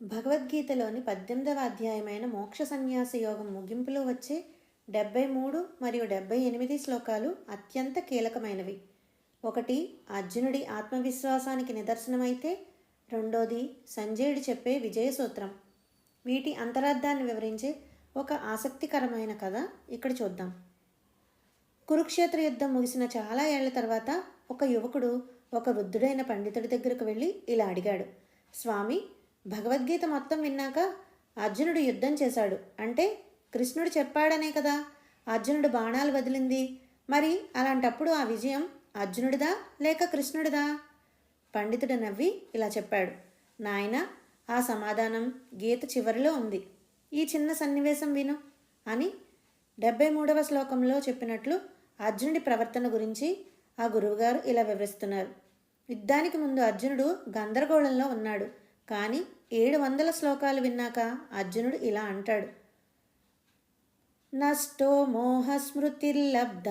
భగవద్గీతలోని పద్దెనిమిదవ అధ్యాయమైన మోక్ష సన్యాస యోగం ముగింపులో వచ్చే డెబ్బై మూడు మరియు డెబ్బై ఎనిమిది శ్లోకాలు అత్యంత కీలకమైనవి. ఒకటి అర్జునుడి ఆత్మవిశ్వాసానికి నిదర్శనమైతే రెండోది సంజయుడు చెప్పే విజయ సూత్రం వీటి అంతరార్థాన్ని వివరించే ఒక ఆసక్తికరమైన కథ ఇక్కడ చూద్దాం. కురుక్షేత్ర యుద్ధం ముగిసిన చాలా ఏళ్ళ తర్వాత ఒక యువకుడు ఒక వృద్ధుడైన పండితుడి దగ్గరకు వెళ్ళి ఇలా అడిగాడు. స్వామి భగవద్గీత మొత్తం విన్నాక అర్జునుడు యుద్ధం చేశాడు. అంటే కృష్ణుడు చెప్పాడనే కదా అర్జునుడు బాణాలు వదిలింది. మరి అలాంటప్పుడు ఆ విజయం అర్జునుడిదా లేక కృష్ణుడిదా? పండితుడు నవ్వి ఇలా చెప్పాడు. నాయన ఆ సమాధానం గీత చివరిలో ఉంది. ఈ చిన్న సన్నివేశం విను అని డెబ్బై మూడవ శ్లోకంలో చెప్పినట్లు అర్జునుడి ప్రవర్తన గురించి ఆ గురువుగారు ఇలా వివరిస్తున్నారు. యుద్ధానికి ముందు అర్జునుడు గందరగోళంలో ఉన్నాడు. కానీ ఏడు వందల శ్లోకాలు విన్నాక అర్జునుడు ఇలా అంటాడు. నష్టో మోహస్మృతిర్లబ్ధ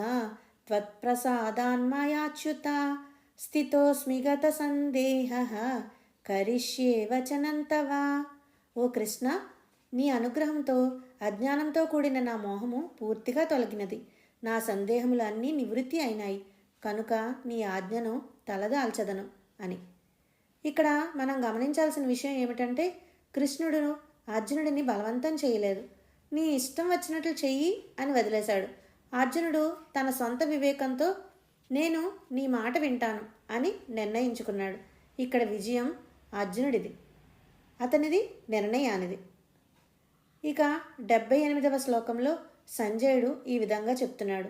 త్వత్ప్రసాదాన్మయాచ్యుత స్థితోస్మి గత సందేహ కరిష్యే వచనంతవా ఓ కృష్ణ నీ అనుగ్రహంతో అజ్ఞానంతో కూడిన నా మోహము పూర్తిగా తొలగినది. నా సందేహములన్నీ నివృత్తి అయినాయి. కనుక నీ ఆజ్ఞను తలదాల్చదను అని. ఇక్కడ మనం గమనించాల్సిన విషయం ఏమిటంటే కృష్ణుడు అర్జునుడిని బలవంతం చేయలేదు. నీ ఇష్టం వచ్చినట్లు చెయ్యి అని వదిలేశాడు. అర్జునుడు తన సొంత వివేకంతో నేను నీ మాట వింటాను అని నిర్ణయించుకున్నాడు. ఇక్కడ విజయం అర్జునుడిది. అతనిది నిర్ణయానిది. ఇక డెబ్బై ఎనిమిదవ శ్లోకంలో సంజయుడు ఈ విధంగా చెప్తున్నాడు.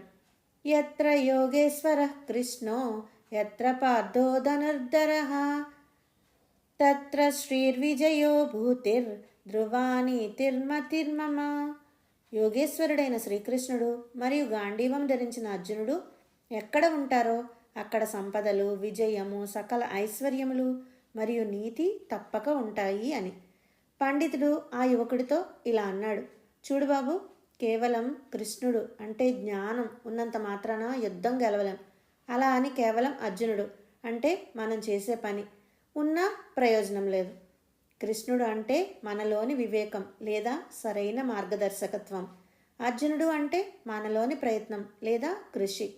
ఎత్ర యోగేశ్వర కృష్ణో ఎత్ర పార్థో ధనుర్ధర తత్ర శ్రీర్విజయో భూతిర్ తిర్మ తిర్మమ యోగేశ్వరుడైన శ్రీకృష్ణుడు మరియు గాంధీవం ధరించిన అర్జునుడు ఎక్కడ ఉంటారో అక్కడ సంపదలు విజయము సకల ఐశ్వర్యములు మరియు నీతి తప్పక ఉంటాయి అని. పండితుడు ఆ యువకుడితో ఇలా అన్నాడు చూడు బాబు కేవలం కృష్ణుడు అంటే జ్ఞానం ఉన్నంత మాత్రాన యుద్ధం గెలవలేం. అలా అని కేవలం అర్జునుడు అంటే మనం చేసే పని. ఉన్నా ప్రయోజనం లేదు. కృష్ణుడు అంటే మనలోని వివేకం లేదా సరైన మార్గదర్శకత్వం. అర్జునుడు అంటే మనలోని ప్రయత్నం లేదా కృషి.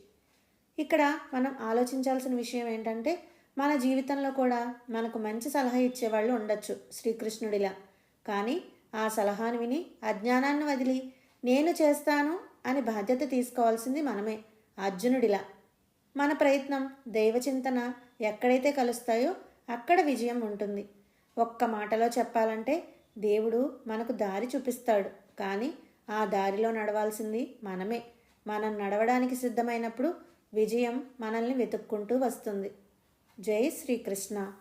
ఇక్కడ మనం ఆలోచించాల్సిన విషయం ఏంటంటే మన జీవితంలో కూడా మనకు మంచి సలహా ఇచ్చేవాళ్ళు ఉండొచ్చు శ్రీకృష్ణుడిలా. కానీ ఆ సలహాను విని అజ్ఞానాన్ని వదిలి నేను చేస్తాను అని బాధ్యత తీసుకోవాల్సింది మనమే అర్జునుడిలా. మన ప్రయత్నం దైవచింతన ఎక్కడైతే కలుస్తాయో అక్కడ విజయం ఉంటుంది. ఒక్క మాటలో చెప్పాలంటే దేవుడు మనకు దారి చూపిస్తాడు. కానీ ఆ దారిలో నడవాల్సింది మనమే. మనం నడవడానికి సిద్ధమైనప్పుడు విజయం మనల్ని వెతుక్కుంటూ వస్తుంది. జై శ్రీకృష్ణ.